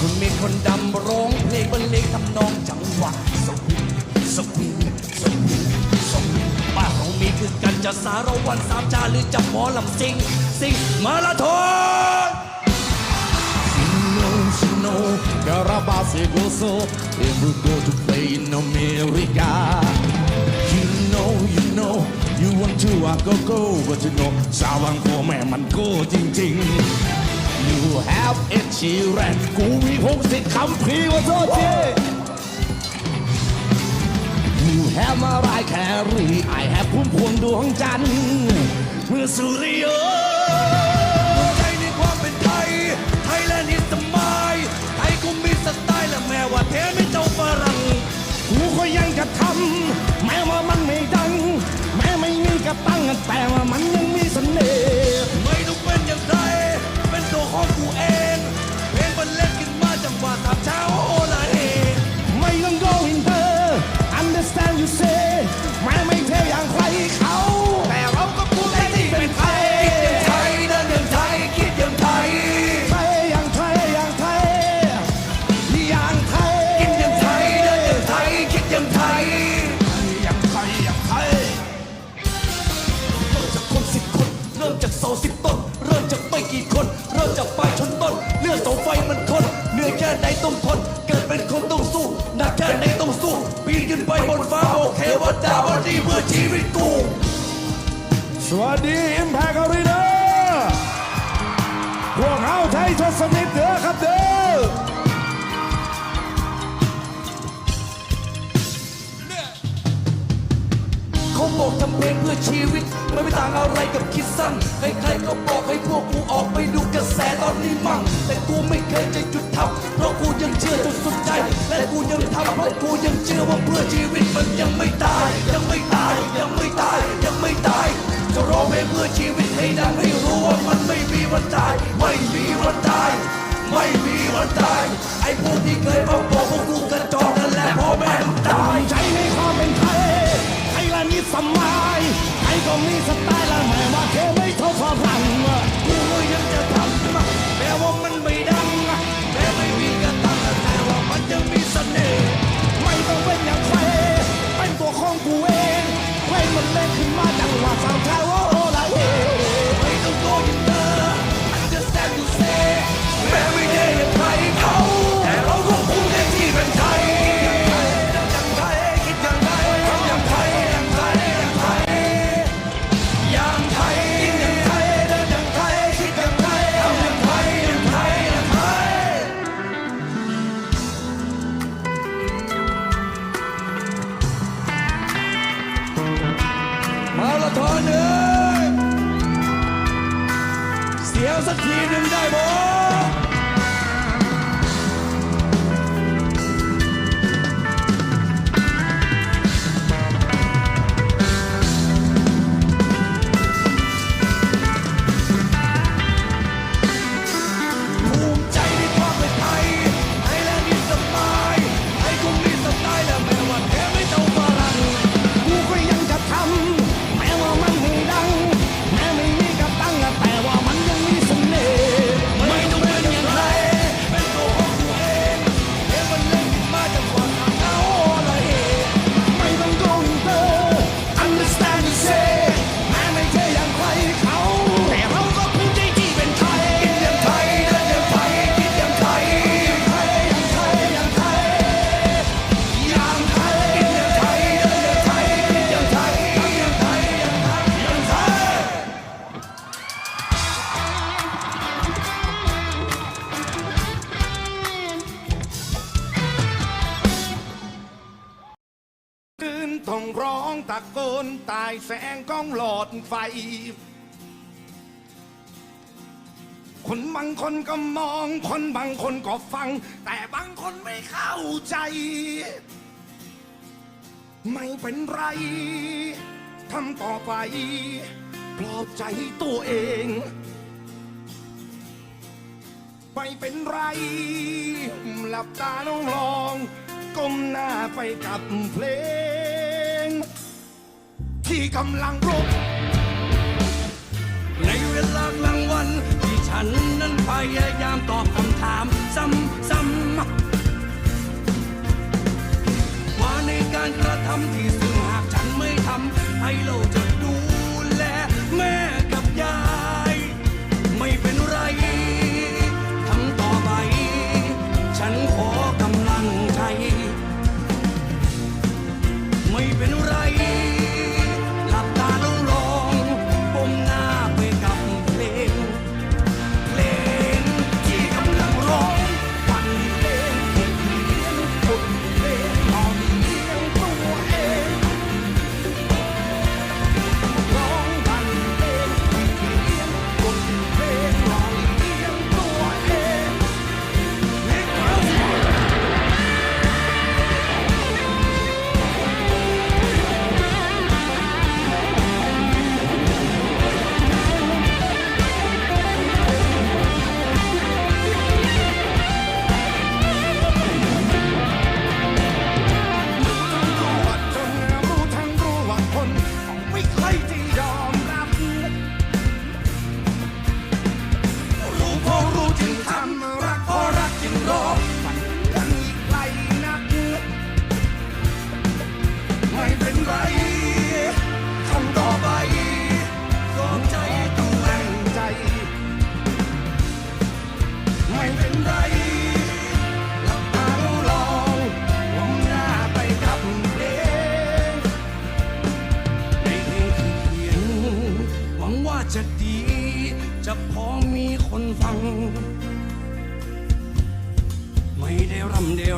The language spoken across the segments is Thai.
คุณมีคนดำร้องเพลงบรรเลงทำนองจังหวะสวิงสวิงสวิงสวิงบ้านเรามีคือกันจะสารวันสามชาหรือจะหมอลำซิงซิงมาราธอน No, no, Carabas gozo, and we go to play in America. You know, you know, you want to I go go, but you know, สาวบางพ่อแม่มันโกจริงๆ You have a children กูมีพงศิษฐ์คำพีร์ว่าโทษที You have มารายแครี I have พุ่มพวงดวงจันทร์เมื่อสุริยใจในความเป็นไทย ไทยแลนด์อิสมายไทยกูมีสไตล์และแม้ว่าแท้ไม่เจ้าฝรั่งกูก็ยังจะทำแม้ว่ามันไม่ดัง แม้ไม่มีกระตังแต่ว่ามันยัง ทน เกิดเป็นคนต้องสู้หนักแค่ไหนต้องสู้ปีนขึ้นไปบนฟ้าโอเคว่าดาวันนี้เพื่อชีวิตกูสวัสดี Impact Arena พวกเราไทยทศนิทเด้อครับเด้อ กทำเพลงเพื่อชีวิต มันไม่ต่างอะไรกับคิดสั้น ใครๆก็บอกให้พวกกูออกไปดูกระแสตอนนี้มั่ง แต่กูไม่เคยจะหยุดทำเพราะกูยังเชื่อจนสุดใจ และกูยังทำเพราะกูยังเชื่อว่าเพื่อชีวิตมันยังไม่ตาย ยังไม่ตาย ยังไม่ตาย ยังไม่ตาย จะร้องเพลงเพื่อชีวิตให้ดังให้รู้ว่ามันไม่มีวันตาย ไม่มีวันตาย ไม่มีวันตาย ไอ้พวกที่เคยมาบอกพวกกูกระ สมัยไทยก็มีสไตล์และแม่ว่าเสักทีหนึ่งได้บ่ องร้องตะโกนตายแสงกองหลอดไฟ คนบางคนก็มอง คนบางคนก็ฟัง แต่บางคนไม่เข้าใจ ไม่เป็นไรทำต่อไป ปลอบใจตัวเองไม่เป็นไรหลับตาน้องลองก้มหน้าไปกับเพลง ที่กำลังรบ ในเวลากลางวัน ที่ฉันนั้นพยายามตอบคำถาม ซ้ำๆว่าในการกระทำที่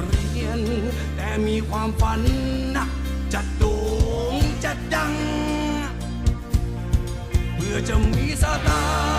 เรียน แต่มีความฝันนะจะโด่งจะดัง เพื่อจะมีสตาง